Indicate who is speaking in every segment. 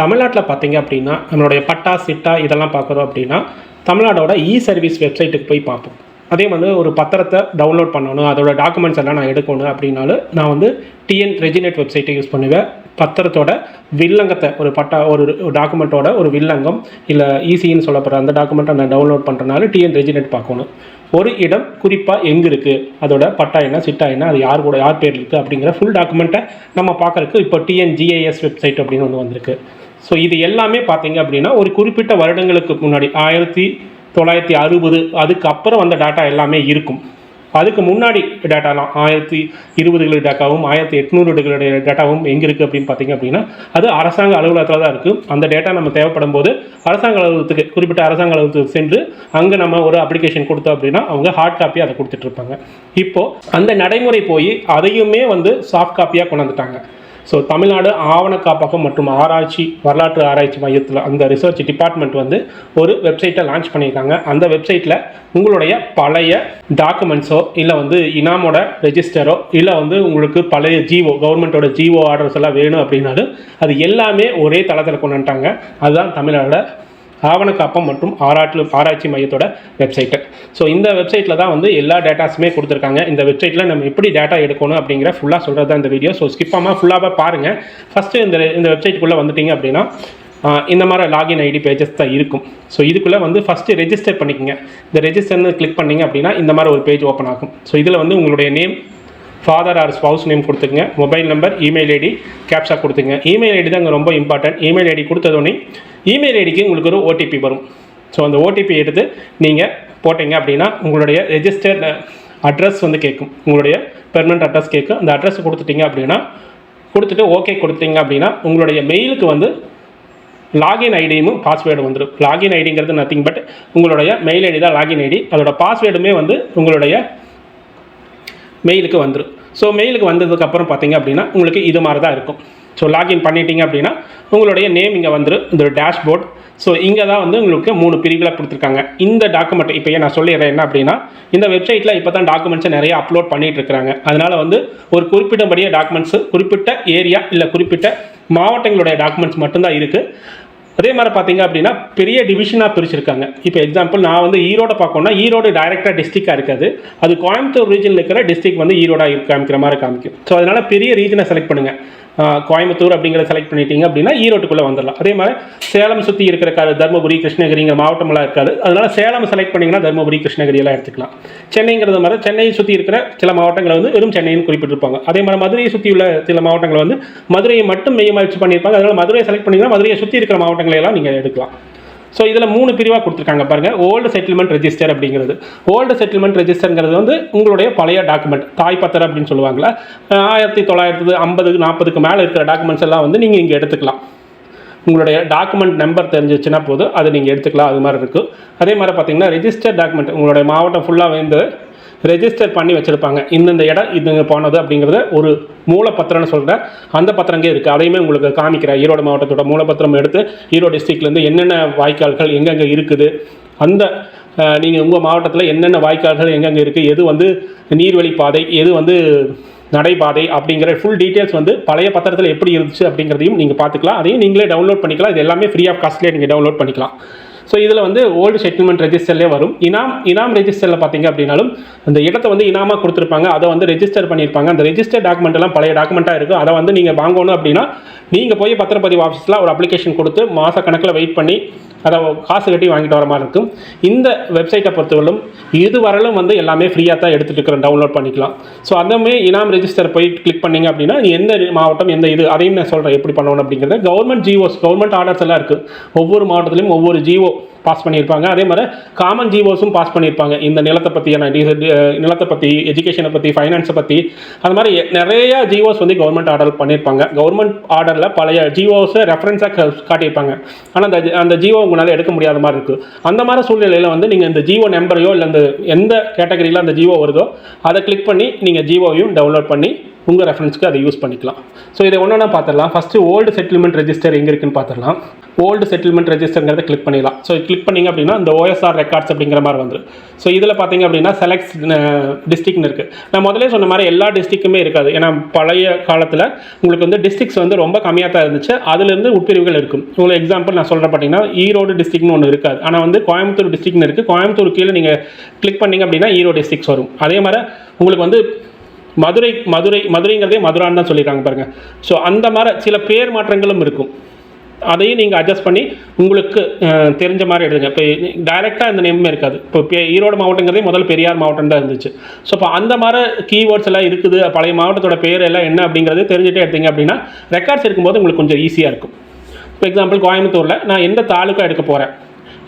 Speaker 1: தமிழ்நாட்டில் பார்த்தீங்க அப்படின்னா நம்மளுடைய பட்டா சிட்டா இதெல்லாம் பார்க்குறோம் அப்படின்னா தமிழ்நாடோட இ சர்வீஸ் வெப்சைட்டுக்கு போய் பார்ப்போம். அதே வந்து ஒரு பத்திரத்தை டவுன்லோட் பண்ணணும் அதோட டாக்குமெண்ட்ஸ் எல்லாம் நான் எடுக்கணும் அப்படின்னாலும் நான் வந்து டிஎன் ரெஜினேட் வெப்சைட்டை யூஸ் பண்ணுவேன். பத்திரத்தோட வில்லங்கத்தை ஒரு பட்டா ஒரு டாக்குமெண்ட்டோட ஒரு வில்லங்கம் இல்லை ஈஸின்னு சொல்லப்படுற அந்த டாக்குமெண்ட்டை நான் டவுன்லோட் பண்ணுறனால டிஎன் ரெஜினேட் பார்க்கணும். ஒரு இடம் குறிப்பாக எங்கே இருக்குது அதோட பட்டா என்ன சிட்டா என்ன அது யார் கூட யார் பேர் இருக்குது அப்படிங்கிற ஃபுல் டாக்குமெண்ட்டை நம்ம பார்க்குறதுக்கு இப்போ டிஎன்ஜிஐஎஸ் வெப்சைட் அப்படின்னு ஒன்று வந்திருக்கு. ஸோ இது எல்லாமே பார்த்தீங்க அப்படின்னா ஒரு குறிப்பிட்ட வருடங்களுக்கு முன்னாடி ஆயிரத்தி தொள்ளாயிரத்தி அறுபது அதுக்கு அப்புறம் வந்த டேட்டா எல்லாமே இருக்கும். அதுக்கு முன்னாடி டேட்டாலாம் ஆயிரத்தி இருபதுகளுடைய டேட்டாவும் ஆயிரத்தி எட்நூறுகளுடைய டேட்டாவும் எங்கே இருக்குது அப்படின்னு பார்த்தீங்க அப்படின்னா அது அரசாங்க அலுவலகத்தில் தான் இருக்குது அந்த டேட்டா நம்ம தேவைப்படும் போது அரசாங்க அலுவலகத்துக்கு குறிப்பிட்ட அரசாங்க அலுவலகத்துக்கு சென்று அங்கே நம்ம ஒரு அப்ளிகேஷன் கொடுத்தோம் அப்படின்னா அவங்க ஹார்ட் காப்பி அதை கொடுத்துட்ருப்பாங்க இப்போது அந்த நடைமுறை போய் அதையுமே வந்து சாஃப்ட் காப்பியாக கொண்டு வந்துட்டாங்க. ஸோ தமிழ்நாடு ஆவண காப்பகம் மற்றும் ஆராய்ச்சி வரலாற்று ஆராய்ச்சி மையத்தில் அந்த ரிசர்ச் டிபார்ட்மெண்ட் வந்து ஒரு வெப்சைட்டை லான்ச் பண்ணியிருக்காங்க. அந்த வெப்சைட்டில் உங்களுடைய பழைய டாக்குமெண்ட்ஸோ இல்லை வந்து இனாமோட ரெஜிஸ்டரோ இல்லை வந்து உங்களுக்கு பழைய ஜிஓ கவர்மெண்ட்டோட ஜிஓ ஆர்டர்ஸ் எல்லாம் வேணும் அப்படின்னாலும் அது எல்லாமே ஒரே தளத்தில் கொண்டு வந்துட்டாங்க. அதுதான் தமிழ்நாடு ஆவணக்காப்பம் மற்றும் ஆராய்ச்சி ஆராய்ச்சி மையத்தோட வெப்சைட்டு ஸோ இந்த வெப்சைட்டில் தான் வந்து எல்லா டேட்டாஸுமே கொடுத்துருக்காங்க. இந்த வெப்சைட்டில் நம்ம எப்படி டேட்டா எடுக்கணும் அப்படிங்கிற ஃபுல்லாக சொல்கிறது தான் இந்த வீடியோ ஸோ ஸ்கிப்பாமல் ஃபுல்லாக பாருங்கள் ஃபஸ்ட்டு இந்த இந்த வெப்சைட்டுக்குள்ளே வந்துட்டிங்க அப்படின்னா இந்த மாதிரி லாகின் ஐடி பேஜஸ் தான் இருக்கும். ஸோ இதுக்குள்ளே வந்து ஃபஸ்ட்டு ரெஜிஸ்டர் பண்ணிக்கோங்க. இந்த ரெஜிஸ்டர்னு கிளிக் பண்ணீங்க அப்படின்னா இந்த மாதிரி ஒரு பேஜ் ஓப்பன் ஆகும். ஸோ இதில் வந்து உங்களுடைய name father or spouse name கொடுத்துங்க mobile number email ID captcha கொடுத்துங்க இமெயில் ஐடி தான் ரொம்ப இம்பார்ட்டன்ட் இமெயில் ஐடி கொடுத்ததோடனே இமெயில் ஐடிக்கு உங்களுக்கு ஒரு ஓடிபி வரும். ஸோ அந்த ஓடிபி எடுத்து நீங்கள் போட்டீங்க அப்படின்னா உங்களுடைய ரெஜிஸ்டர்ட் அட்ரஸ் வந்து கேட்கும். உங்களுடைய பெர்மனண்ட் அட்ரஸ் கேட்கும். அந்த அட்ரஸ் கொடுத்துட்டீங்க அப்படின்னா கொடுத்துட்டு ஓகே கொடுத்தீங்க அப்படின்னா உங்களுடைய மெயிலுக்கு வந்து லாகின் ஐடியும் பாஸ்வேர்டு வந்துடும் லாகின் ஐடிங்கிறது நத்திங் பட் உங்களுடைய மெயில் ஐடி தான் லாகின் ஐடி அதோட பாஸ்வேர்டுமே வந்து உங்களுடைய மெயிலுக்கு வந்துடும் ஸோ மெயிலுக்கு வந்ததுக்கப்புறம் பார்த்தீங்க அப்படின்னா உங்களுக்கு இது மாதிரி தான் இருக்கும். ஸோ லாகின் பண்ணிட்டீங்க அப்படின்னா உங்களுடைய நேம் இங்கே வந்துடும் இந்த டேஷ்போர்ட் ஸோ இங்கே தான் வந்து உங்களுக்கு மூணு பிரிவுகளை கொடுத்துருக்காங்க. இந்த டாக்குமெண்ட் இப்போ நான் சொல்லிடுறேன் என்ன அப்படின்னா இந்த வெப்சைட்டில் இப்போ தான் டாக்குமெண்ட்ஸை நிறைய அப்லோட் பண்ணிகிட்டு இருக்காங்க அதனால் வந்து ஒரு குறிப்பிட்டபடியே டாக்குமெண்ட்ஸு குறிப்பிட்ட ஏரியா இல்லை குறிப்பிட்ட மாவட்டங்களுடைய டாக்குமெண்ட்ஸ் மட்டும்தான் இருக்குது அதே மாதிரி பார்த்தீங்க அப்படின்னா பெரிய டிவிஷனாக பிரிச்சிருக்காங்க. இப்போ எக்ஸாம்பிள் நான் வந்து ஈரோடு பார்க்கணும்னா ஈரோடு டைரெக்டாக டிஸ்ட்ரிக்டாக இருக்காது. அது கோயம்புத்தூர் ரீஜனில் இருக்கிற டிஸ்ட்ரிக் வந்து ஈரோடாக காமிக்கிற மாதிரி காமிக்கும். ஸோ அதனால் பெரிய ரீஜனை செலக்ட் பண்ணுங்கள் கோயம்புத்தூர் அப்படிங்கிறத செலக்ட் பண்ணிட்டீங்க அப்படின்னா ஈரோட்டுக்குள்ளே வந்துடலாம். அதே மாதிரி சேலம் சுற்றி இருக்கிற தருமபுரி கிருஷ்ணகிரிங்கிற மாவட்டமெல்லாம் இருக்காது. அதனால் சேலம் செலக்ட் பண்ணிங்கன்னா தருமபுரி கிருஷ்ணகிரியெல்லாம் எடுத்துக்கலாம். சென்னைங்கிறது மாதிரி சென்னையை சுற்றி இருக்கிற சில மாவட்டங்களை வந்து வெறும் சென்னைன்னு குறிப்பிட்டிருப்பாங்க. அதே மாதிரி மதுரையை சுற்றி உள்ள சில மாவட்டங்களை வந்து மதுரையை மட்டும் மையமாக வச்சு பண்ணியிருப்பாங்க. அதனால் மதுரையை செலக்ட் பண்ணிங்கன்னா மதுரையை சுற்றி இருக்கிற மாவட்டங்களை எல்லாம் நீங்கள் எடுக்கலாம். ஸோ இதில் மூணு பிரிவாக கொடுத்துருக்காங்க பாருங்கள் ஓல்டு செட்டில்மெண்ட் ரெஜிஸ்டர் அப்படிங்கிறது. ஓல்டு செட்டில்மெண்ட் ரெஜிஸ்டருங்கிறது வந்து உங்களுடைய பழைய டாக்குமெண்ட் தாய் பத்திரம் அப்படின்னு சொல்லுவாங்களா ஆயிரத்தி தொள்ளாயிரத்து ஐம்பது நாற்பதுக்கு மேலே இருக்கிற டாக்குமெண்ட்ஸ் எல்லாம் வந்து நீங்கள் இங்கே எடுத்துக்கலாம். உங்களுடைய டாக்குமெண்ட் நம்பர் தெரிஞ்சிச்சுன்னா போதும். அதை நீங்கள் எடுத்துக்கலாம். அது மாதிரி இருக்குது அதே மாதிரி பார்த்தீங்கன்னா ரெஜிஸ்டர் டாக்குமெண்ட் உங்களுடைய மாவட்டம் ஃபுல்லாக வந்து ரெஜிஸ்டர் பண்ணி வச்சுருப்பாங்க. இந்தந்த இடம் இதுங்க போனது அப்படிங்கிறத ஒரு மூலப்பத்திரம்னு சொல்கிறேன் அந்த பத்திரங்கே இருக்குது அதையுமே உங்களுக்கு காமிக்கிறேன். ஈரோடு மாவட்டத்தோட மூலப்பத்திரம் எடுத்து ஈரோடு டிஸ்ட்ரிக்ட்லேருந்து என்னென்ன வாய்க்கால்கள் எங்கெங்கே இருக்குது அந்த நீங்கள் உங்கள் மாவட்டத்தில் என்னென்ன வாய்க்கால்கள் எங்கெங்கே இருக்குது எது வந்து நீர்வழி பாதை எது வந்து நடைபாதை அப்படிங்கிற ஃபுல் டீட்டெயில்ஸ் வந்து பழைய பத்திரத்தில் எப்படி இருந்துச்சு அப்படிங்கிறதையும் நீங்கள் பார்த்துக்கலாம். அதையும் நீங்களே டவுன்லோட் பண்ணிக்கலாம். இது எல்லாமே ஃப்ரீ ஆஃப் காஸ்ட்லேயே நீங்கள் டவுன்லோட் பண்ணிக்கலாம். ஸோ இதில் வந்து ஓல்டு செட்டில்மெண்ட் ரெஜிஸ்டர்லேயே வரும். இனாம் இனாம் ரெஜிஸ்டரில் பார்த்தீங்க அப்படின்னாலும் அந்த இடத்த வந்து இனாமாக கொடுத்துருப்பாங்க. அதை வந்து ரெஜிஸ்டர் பண்ணியிருப்பாங்க. அந்த ரெஜிஸ்டர் டாக்குமெண்ட் எல்லாம் பழைய டாக்குமெண்ட்டாக இருக்கும். அதை வந்து நீங்கள் வாங்கணும் அப்படின்னா நீங்கள் போய் பத்திரப்பதிவு ஆஃபீஸில் ஒரு அப்ளிகேஷன் கொடுத்து மாத கணக்கில் வெயிட் பண்ணி அதை காசு கட்டி வாங்கிட்டு வர மாதிரி இருக்கும். இந்த வெப்சைட்டை பொறுத்தவரையிலும் இதுவரையிலும் வந்து எல்லாமே ஃப்ரீயாக தான் எடுத்துகிட்டு இருக்கிறேன். டவுன்லோட் பண்ணிக்கலாம். ஸோ அதுவுமே இனாம் ரெஜிஸ்டர் போய் கிளிக் பண்ணீங்க அப்படின்னா எந்த மாவட்டம் எந்த இது அதையும் நான் சொல்கிறேன் எப்படி பண்ணணும் அப்படிங்கிறது. கவர்மெண்ட் ஜிஓஸ் கவர்மெண்ட் ஆர்டர்ஸ் எல்லாம் இருக்குது ஒவ்வொரு மாவட்டத்திலையும் ஒவ்வொரு ஜிஓ பாஸ் பண்ணியிருப்பாங்க. அதே மாதிரி காமன் ஜிஓஸும் பாஸ் பண்ணியிருப்பாங்க. இந்த நிலத்தை பற்றியான நிலத்தை பற்றி எஜுகேஷனை பற்றி ஃபைனான்ஸை பற்றி அது மாதிரி நிறையா ஜிஓஸ் வந்து கவர்மெண்ட் ஆர்டர் பண்ணியிருப்பாங்க. கவர்மெண்ட் ஆர்டரில் பழைய ஜியோஸை ரெஃபரன்ஸாக காட்டியிருப்பாங்க. ஆனால் அந்த அந்த ஜியோ உங்களால் எடுக்க முடியாத மாதிரி இருக்குது அந்த மாதிரி சூழ்நிலையில் வந்து நீங்கள் இந்த ஜியோ நம்பரையோ இல்லை அந்த எந்த கேட்டகரியில் அந்த ஜியோ வருதோ அதை கிளிக் பண்ணி நீங்கள் ஜியோவையும் டவுன்லோட் பண்ணி உங்கள் ரெஃபரன்ஸ்க்கு அதை யூஸ் பண்ணிக்கலாம். ஸோ இதை ஒன்றா பார்த்துடலாம். ஃபஸ்ட்டு ஓல்டு செட்டில்மெண்ட் ரெஜிஸ்டர் எங்கே இருக்குன்னு பார்த்துடலாம். ஓல்டு செட்டில்மெண்ட் ரெஜிஸ்டருங்கிறத கிளிக் பண்ணிடலாம். ஸோ கிளிக் பண்ணிங்க அப்படின்னா இந்த ஓஎஸ்ஆர் ரெக்கார்ட்ஸ் அப்படிங்கிற மாதிரி வந்துடும் ஸோ இதில் பார்த்தீங்க அப்படின்னா செலக்ட் டிஸ்ட்ரிக்ட்னு இருக்குது நான் முதலே சொன்ன மாதிரி எல்லா டிஸ்ட்ரிக்ட்டுமே இருக்காது. ஏன்னா பழைய காலத்தில் உங்களுக்கு வந்து டிஸ்ட்ரிக்ஸ் வந்து ரொம்ப கம்மியாக தான் இருந்துச்சு. அதுலேருந்து உட்பிரிவுகள் இருக்கும். உங்களுக்கு எக்ஸாம்பிள் நான் சொல்கிறேன் பார்த்தீங்கன்னா ஈரோடு டிஸ்ட்ரிக்ட்னு ஒன்று இருக்காது. ஆனால் வந்து கோயம்புத்தூர் டிஸ்ட்ரிக்ட்னு இருக்குது கோயம்புத்தூர் கீழே நீங்கள் கிளிக் பண்ணீங்க அப்படின்னா ஈரோடு டிஸ்ட்ரிக்ஸ் வரும். அதே மாதிரி உங்களுக்கு வந்து மதுரை மதுரை மதுரைங்கிறதே மதுரான்னு தான் சொல்லியிருக்காங்க பாருங்கள் ஸோ அந்த மாதிரி சில பேர் மாற்றங்களும் இருக்கும். அதையும் நீங்கள் அட்ஜஸ்ட் பண்ணி உங்களுக்கு தெரிஞ்ச மாதிரி எடுங்க இப்போ டைரெக்டாக இந்த நேமே இருக்காது. இப்போ ஈரோடு மாவட்டங்கிறதே முதல்ல பெரியார் மாவட்டம் தான் இருந்துச்சு. ஸோ இப்போ அந்த மாதிரி கீவேர்ட்ஸ் எல்லாம் இருக்குது. பழைய மாவட்டத்தோட பேர் எல்லாம் என்ன அப்படிங்கிறது தெரிஞ்சுட்டே எடுத்தீங்க அப்படின்னா ரெக்கார்ட்ஸ் இருக்கும்போது உங்களுக்கு கொஞ்சம் ஈஸியாக இருக்கும். இப்போ எக்ஸாம்பிள் கோயம்புத்தூரில் நான் எந்த தாலுக்கா எடுக்க போகிறேன்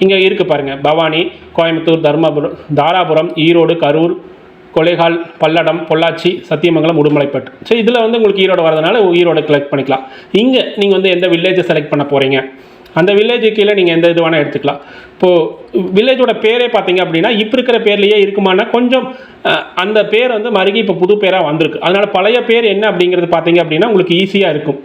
Speaker 1: இங்கே இருக்குது பாருங்கள் பவானி கோயம்புத்தூர் தருமபுரம் தாராபுரம் ஈரோடு கரூர் கொலைகால் பல்லடம் பொள்ளாச்சி சத்தியமங்கலம் உடுமலைப்பட்டு ஸோ இதில் வந்து உங்களுக்கு ஈரோடு வரதுனால ஈரோடு செலக்ட் பண்ணிக்கலாம். இங்கே நீங்கள் வந்து எந்த வில்லேஜை செலக்ட் பண்ண போகிறீங்க அந்த வில்லேஜு கீழே நீங்கள் எந்த இது வேணால் எடுத்துக்கலாம். இப்போது வில்லேஜோட பேரே பார்த்தீங்க அப்படின்னா இப்போ இருக்கிற பேர்லேயே இருக்குமானா கொஞ்சம் அந்த பேர் வந்து மறுகி இப்போ புது பேராக வந்திருக்கு. அதனால் பழைய பேர் என்ன அப்படிங்கிறது பார்த்தீங்க அப்படின்னா உங்களுக்கு ஈஸியாக இருக்கும்.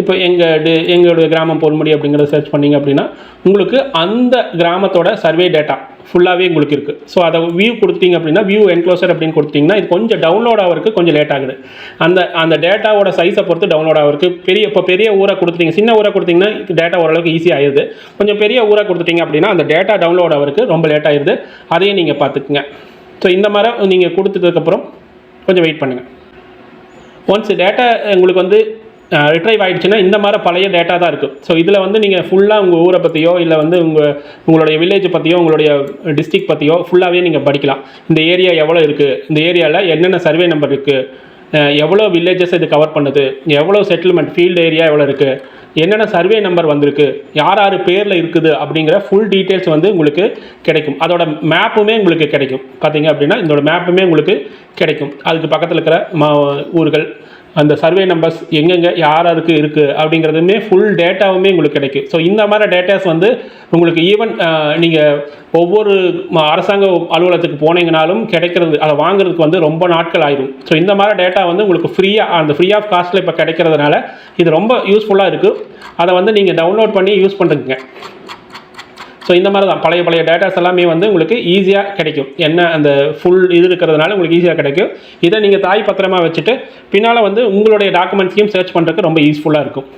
Speaker 1: இப்போ எங்கள் டி எங்களுடைய கிராமம் பொன்முடி அப்படிங்கிறத சர்ச் பண்ணீங்க அப்படின்னா உங்களுக்கு அந்த கிராமத்தோட சர்வே டேட்டா ஃபுல்லாகவே உங்களுக்கு இருக்குது ஸோ அதை வியூ கொடுத்தீங்க அப்படின்னா வியூ என்க்ளோசர் அப்படின்னு கொடுத்தீங்கன்னா இது கொஞ்சம் டவுன்லோட் ஆகிறதுக்கு கொஞ்சம் லேட் ஆகுது. அந்த அந்த டேட்டாவோட சைஸை பொறுத்து டவுன்லோட் ஆகிறதுக்கு பெரிய இப்போ பெரிய ஊரை கொடுத்துட்டீங்க சின்ன ஊரை கொடுத்தீங்கன்னா டேட்டா ஓரளவுக்கு ஈஸி ஆயிடுது கொஞ்சம் பெரிய ஊரை கொடுத்துட்டீங்க அப்படின்னா அந்த டேட்டா டவுன்லோட் ஆகிறதுக்கு ரொம்ப லேட் ஆயிடுது அதையும் நீங்கள் பார்த்துக்குங்க. ஸோ இந்த மாதிரி நீங்கள் கொடுத்ததுக்கப்புறம் கொஞ்சம் வெயிட் பண்ணுங்கள் ஒன்ஸ் டேட்டா உங்களுக்கு வந்து ரிட்ரைவ் ஆகிடுச்சுன்னா இந்த மாதிரி பழைய டேட்டா தான் இருக்குது ஸோ இதில் வந்து நீங்கள் ஃபுல்லாக உங்கள் ஊரை பற்றியோ இல்லை வந்து உங்கள் உங்களுடைய வில்லேஜ் பற்றியோ உங்களுடைய டிஸ்ட்ரிக்ட் பற்றியோ ஃபுல்லாகவே நீங்கள் படிக்கலாம். இந்த ஏரியா எவ்வளோ இருக்குது இந்த ஏரியாவில் என்னென்ன சர்வே நம்பர் இருக்குது எவ்வளோ வில்லேஜஸ் இது கவர் பண்ணுது? எவ்வளோ செட்டில்மெண்ட் ஃபீல்டு ஏரியா எவ்வளோ இருக்குது என்னென்ன சர்வே நம்பர் வந்திருக்கு? யார் யார் பேரில் இருக்குது? அப்படிங்கிற ஃபுல் டீட்டெயில்ஸ் வந்து உங்களுக்கு கிடைக்கும். அதோட மேப்புமே உங்களுக்கு கிடைக்கும். பார்த்தீங்க அப்படின்னா இதோட மேப்புமே உங்களுக்கு கிடைக்கும். அதுக்கு பக்கத்தில் இருக்கிற மா ஊர்கள் அந்த சர்வே நம்பர்ஸ் எங்கெங்கே யார் யாருக்கு இருக்குது அப்படிங்கிறதுமே ஃபுல் டேட்டாவுமே உங்களுக்கு கிடைக்கும். ஸோ இந்த மாதிரி டேட்டாஸ் வந்து உங்களுக்கு ஈவன் நீங்கள் ஒவ்வொரு அரசாங்க அலுவலகத்துக்கு போனீங்கனாலும் கிடைக்கிறது அதை வாங்குறதுக்கு வந்து ரொம்ப நாட்கள் ஆயிடும் ஸோ இந்த மாதிரி டேட்டா வந்து உங்களுக்கு ஃப்ரீயாக அந்த ஃப்ரீ ஆஃப் காஸ்ட்டில் இப்போ கிடைக்கிறதுனால இது ரொம்ப யூஸ்ஃபுல்லாக இருக்குது அதை வந்து நீங்கள் டவுன்லோட் பண்ணி யூஸ் பண்ணுறீங்க ஸோ இந்த மாதிரி தான் பழைய பழைய டேட்டாஸ் எல்லாமே வந்து உங்களுக்கு ஈஸியாக கிடைக்கும். என்ன அந்த ஃபுல் இது இருக்கிறதுனால உங்களுக்கு ஈஸியாக கிடைக்கும். இதை நீங்கள் தாய் பத்திரமா வச்சுட்டு பின்னால் வந்து உங்களுடைய டாக்குமெண்ட்ஸையும் சர்ச் பண்ணுறதுக்கு ரொம்ப யூஸ்ஃபுல்லாக இருக்கும்.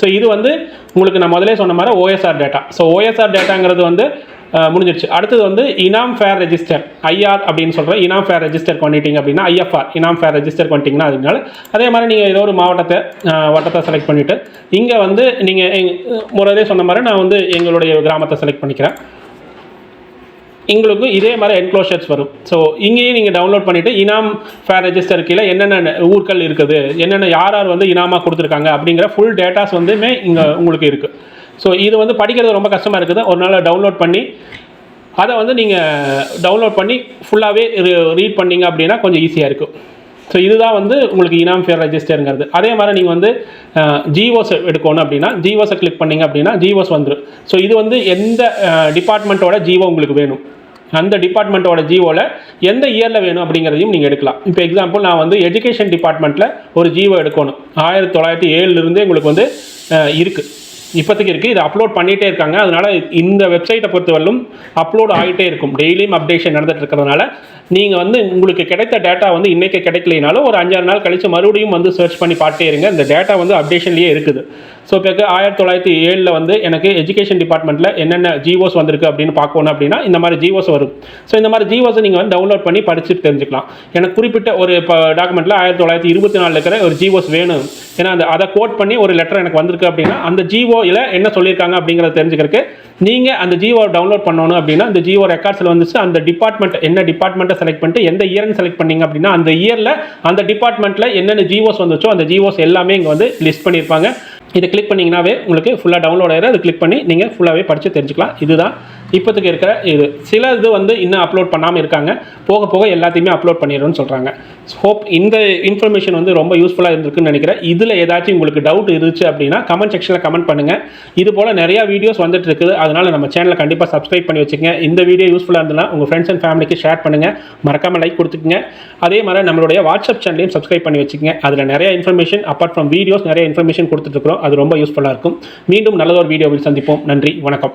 Speaker 1: ஸோ இது வந்து உங்களுக்கு நான் முதலே சொன்ன மாதிரி ஓஎஸ்ஆர் டேட்டா ஸோ ஓஎஸ்ஆர் டேட்டாங்கிறது வந்து முடிஞ்சிருச்சு அடுத்தது வந்து இனாம் ஃபேர் ரெஜிஸ்டர் ஐஆர் அப்படின்னு சொல்கிறேன் இனாம் ஃபேர் ரெஜிஸ்டர் பண்ணிட்டீங்க அப்படின்னா ஐஎஃப்ஆர் இனாம் ஃபேர் ரெஜிஸ்டர் பண்ணிட்டீங்கன்னா அதனால அதே மாதிரி நீங்கள் ஏதோ ஒரு மாவட்டத்தை வட்டத்தை செலக்ட் பண்ணிவிட்டு இங்கே வந்து நீங்கள் எங் முறையே சொன்ன மாதிரி நான் வந்து எங்களுடைய கிராமத்தை செலக்ட் பண்ணிக்கிறேன். எங்களுக்கும் இதே மாதிரி என்க்ளோஷர்ஸ் வரும். ஸோ இங்கேயும் நீங்கள் டவுன்லோட் பண்ணிவிட்டு இனாம் ஃபேர் ரெஜிஸ்டர் கீழே என்னென்ன ஊர்கள் இருக்குது என்னென்ன யார் யார் வந்து இனாமாக கொடுத்துருக்காங்க அப்படிங்கிற ஃபுல் டேட்டாஸ் வந்துமே இங்கே உங்களுக்கு இருக்குது ஸோ இது வந்து படிக்கிறது ரொம்ப கஷ்டமாக இருக்குது. ஒரு நாள் டவுன்லோட் பண்ணி அதை வந்து நீங்கள் டவுன்லோட் பண்ணி ஃபுல்லாகவே ரீட் பண்ணீங்க அப்படின்னா கொஞ்சம் ஈஸியாக இருக்கும். ஸோ இதுதான் வந்து உங்களுக்கு இனாம் ஃபேர் ரெஜிஸ்டருங்கிறது அதே மாதிரி நீங்கள் வந்து ஜிஓஸ் எடுக்கணும் அப்படின்னா ஜிஓஸை கிளிக் பண்ணீங்க அப்படின்னா ஜிஓஸ் வந்துடும் ஸோ இது வந்து எந்த டிபார்ட்மெண்ட்டோட ஜிஓ உங்களுக்கு வேணும். அந்த டிபார்ட்மெண்ட்டோட ஜிஓவில் எந்த இயரில் வேணும் அப்படிங்கிறதையும் நீங்கள் எடுக்கலாம். இப்போ எக்ஸாம்பிள் நான் வந்து எஜுகேஷன் டிபார்ட்மெண்ட்டில் ஒரு ஜிஓ எடுக்கணும். ஆயிரத்தி தொள்ளாயிரத்தி ஏழுலேருந்தே உங்களுக்கு வந்து இருக்குது இப்போதைக்கு இருக்குது இது அப்லோட் பண்ணிகிட்டே இருக்காங்க. அதனால் இந்த வெப்சைட்டை பொறுத்தவரையிலும் அப்லோட் ஆகிட்டே இருக்கும். டெய்லியும் அப்டேஷன் நடந்துட்டு இருக்கிறதுனால நீங்கள் வந்து உங்களுக்கு கிடைத்த டேட்டா வந்து இன்றைக்கி கிடைக்கலைனாலும் ஒரு அஞ்சாறு நாள் கழித்து மறுபடியும் வந்து சர்ச் பண்ணி பார்த்தே இருங்க. இந்த டேட்டா வந்து அப்டேஷன்லேயே இருக்குது. ஸோ பிறகு ஆயிரத்தி தொள்ளாயிரத்தி ஏழில் வந்து எனக்கு எஜுகேஷன் டிபார்ட்மெண்ட்டில் என்னென்ன ஜிஓஸ் வந்திருக்கு அப்படின்னு பார்க்கணும் அப்படின்னா இந்த மாதிரி ஜிஓஸ் வரும். ஸோ இந்த மாதிரி ஜிஓஸை நீங்கள் வந்து டவுன்லோட் பண்ணி படிச்சுட்டு தெரிஞ்சுக்கலாம். எனக்கு குறிப்பிட்ட ஒரு இப்போ டாக்குமெண்ட்டில் ஆயிரத்தி தொள்ளாயிரத்தி இருபத்தி நாலில் இருக்கிற ஒரு ஜிஓஸ் வேணும். ஏன்னா அந்த அதை கோட் பண்ணி ஒரு லெட்டர் எனக்கு வந்திருக்கு அப்படின்னா அந்த ஜிஓயில் என்ன சொல்லியிருக்காங்க அப்படிங்கிறத தெரிஞ்சுக்கிறதுக்கு நீங்கள் அந்த ஜிஓ டவுன்லோட் பண்ணணும் அப்படின்னா அந்த ஜிஓ ரெக்கார்ட்ஸில் வந்துச்சு அந்த டிபார்ட்மெண்ட் என்ன டிபார்ட்மெண்ட்டை செலக்ட் பண்ணிட்டு எந்த இயர்னு செலக்ட் பண்ணிங்க அப்படின்னா அந்த இயரில் அந்த டிபார்ட்மெண்ட்டில் என்னென்ன ஜிஓஸ் வந்துச்சோ அந்த ஜிஓஸ் எல்லாமே இங்கே வந்து லிஸ்ட் பண்ணியிருப்பாங்க. இதை கிளிக் பண்ணிங்கனாவே உங்களுக்கு ஃபுல்லாக டவுன்லோட் ஆயிரும். அது கிளிக் பண்ணி நீங்கள் ஃபுல்லாகவே படித்து தெரிஞ்சுக்கலாம். இதுதான் இப்போதைக்கு இருக்கிற இது. சில இது வந்து இன்னும் அப்லோட் பண்ணாமல் இருக்காங்க. போக போக எல்லாத்தையுமே அப்லோட் பண்ணிடுறோன்னு சொல்கிறாங்க ஹோப் இந்த இன்ஃபர்மேஷன் வந்து ரொம்ப யூஸ்ஃபுல்லாக இருந்திருக்குன்னு நினைக்கிறேன். இதில் ஏதாச்சும் உங்களுக்கு டவுட் இருந்துச்சு அப்படின்னா கமெண்ட் செக்ஷனில் கமெண்ட் பண்ணுங்கள் இது போல் நிறையா வீடியோஸ் வந்துட்டு இருக்குது. அதனால் நம்ம சேனலை கண்டிப்பாக சப்ஸ்கிரைப் பண்ணி வச்சுக்கங்க. இந்த வீடியோ யூஸ்ஃபுல்லாக இருந்ததுன்னா உங்கள் ஃப்ரெண்ட்ஸ் அண்ட் ஃபேமிலிக்கு ஷேர் பண்ணுங்கள் மறக்காமல் லைக் கொடுத்துக்குங்க. அதே மாதிரி நம்மளுடைய வாட்ஸ்அப் சேனலையும் சப்ஸ்கிரைப் பண்ணி வச்சுக்கங்க. அதில் நிறைய இன்ஃபர்மேஷன் அப்பார்ட் ஃப்ரம் வீடியோஸ் நிறைய இன்ஃபர்மேஷன் கொடுத்துட்ருக்கோம் அது ரொம்ப யூஸ்ஃபுல்லாக இருக்கும். மீண்டும் நல்லதொரு வீடியோவில் சந்திப்போம். நன்றி வணக்கம்.